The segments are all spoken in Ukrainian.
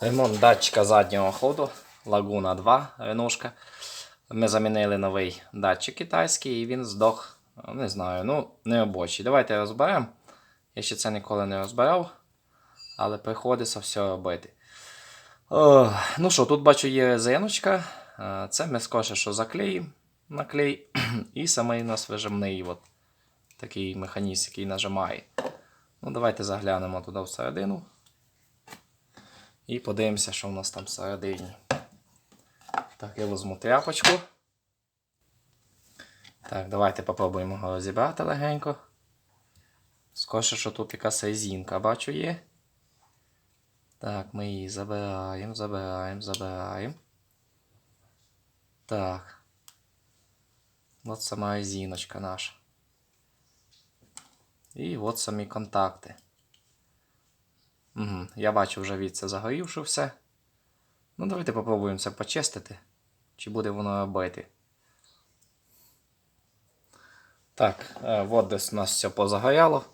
Ремонт датчика заднього ходу Лагуна 2 Ренушка. Ми замінили новий датчик китайський і він здох. Не знаю, ну, не робочий. Давайте розберемо. Я ще це ніколи не розбирав, але приходиться все робити. О, ну що, тут бачу є резиночка. Е, Це ми скорше, що заклеїмо на клей. І самий у нас вижимний от, такий механізм, який нажимає. Ну, давайте заглянемо туди всередину. І подивимося, що в нас там всередині. Так, я візьму тряпочку. Так, давайте попробуємо його розібрати легенько. Скорше, що тут якась резинка, бачу, є. Так, ми її забираємо, забираємо, забираємо. Так. От сама резиночка наша. І от самі контакти. Угу, я бачу вже від це загорівши все. Ну, давайте попробуємо це почистити. Чи буде воно робити. Так, е, от десь у нас все позагоряло.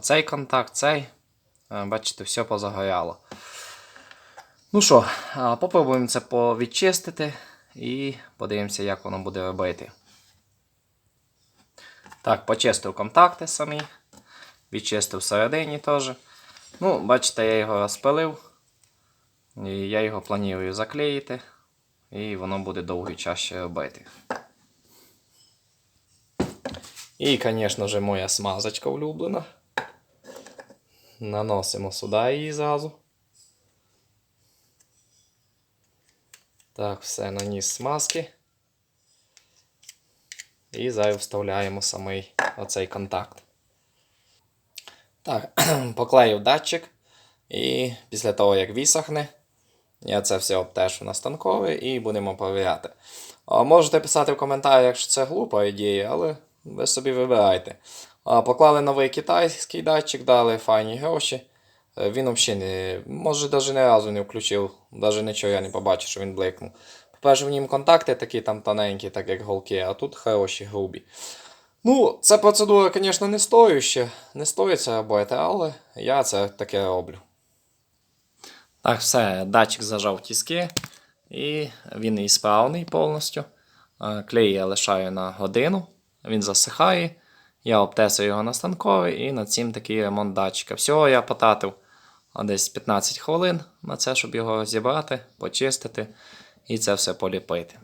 Цей контакт, цей. Е, Бачите, все позагоряло. Ну що, е, попробуємо це повідчистити і подивимося, як воно буде робити. Так, почистив контакти самі. Відчистив всередині теж. Ну, бачите, я його розпилив. І я його планую заклеїти. І воно буде довгий час ще робити. І, звісно ж, моя смазочка улюблена. Наносимо сюди її зразу. Так, все, наніс смазки. І зараз вставляємо самий оцей контакт. Так, поклеїв датчик. І після того, як висохне, я це все обтешу на станковий і будемо перевіряти. Можете писати в коментарях, що це глупа ідея, але ви собі вибирайте. Поклали новий китайський датчик, дали файні гроші. Е, Він взагалі не, може навіть не разу не включив, навіть нічого я не побачив, що він бликнув. По-перше, в нім контакти такі там тоненькі, так як голки, а тут хороші, грубі. Ну, ця процедура, звісно, не стоїща, не стоїть це робити, але я це таке роблю. Так, все, датчик зажав тіски, і він і справний повністю. Е, Клей я лишаю на годину, він засихає. Я обтесую його на станковий і на цим такий ремонт датчика. Всього я потратив десь 15 хвилин на це, щоб його розібрати, почистити і це все поліпити.